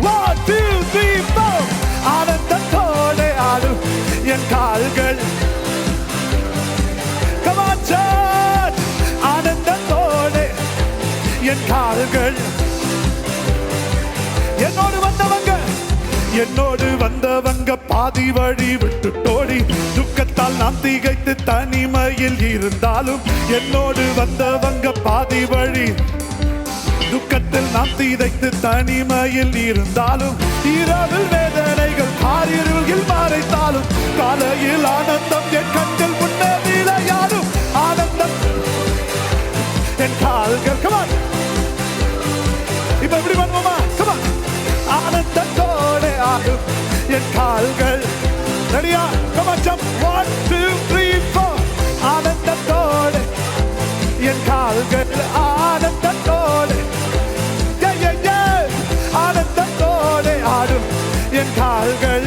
One, two, three, four. ஆனந்தத்தோடு ஆடும் என் கால்கள். Come ஆனந்தத்தோடு என் கால்கள். என்னோடு வந்தவங்க என்னோடு வந்தவங்க பாதி வழி விட்டு தோடி துக்கத்தால் நான் திகைத்து தனிமையில் இருந்தாலும் என்னோடு வந்தவங்க பாதி வழி தீதைத்து தனிமையில் இருந்தாலும் இரவில் வேதனைகள் காரிருளில் மறைத்தாலும் காலையில் ஆனந்தம் என் கண்கள் முன்னே விளையாடும் ஆனந்தம். என் கால்கள் கமான் இப்ப எப்படி பண்ணுவோமா? கமான் ஆனந்தத்தோடு ஆடும் என் கால்கள். ரெடியா கமாச்சம் ஒன் டூ த்ரீ என் கால்கள்